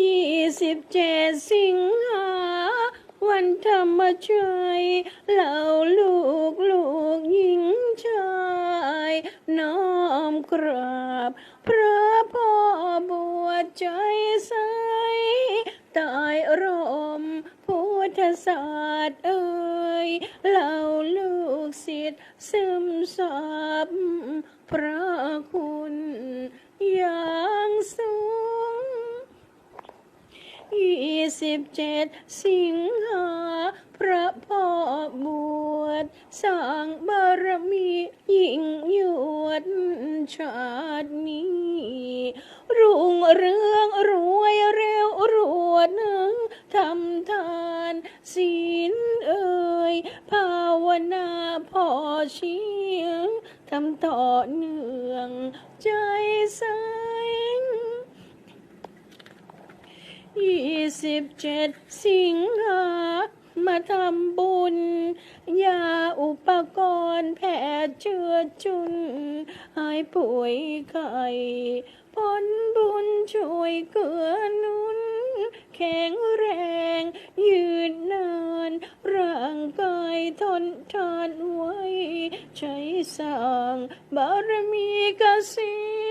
ยี่สิบเจ็ดสิงหาวันธรรมชัยเหล่าลูกลูกหญิงชายน้อมกราบ พระพ่อบวชใจใสตายร่มพุทธศาสตร์เอ่ยเหล่าลูกศิษย์ซึมซับพระคุณอย่างสูง ยี่สิบเจ็ดสิงหา พระพ่อบวชสร้างบารมียิ่งยวดชาตินี้รุ่งเรืองรวยเร็วรวดนึงทำทานศีลเอ่ยภาวนาพอเชียงทำต่อเนื่องใจใส ยี่สิบเจ็ดสิงหามาทำบุญยาอุปกรณ์แพทย์เชื้อจุน หายป่วยไข้ผลบุญช่วยเกื้อหนุน แข็งแรง ยืนนานร่างกายทนทานไว้ ใช้สร้างบารมีกษี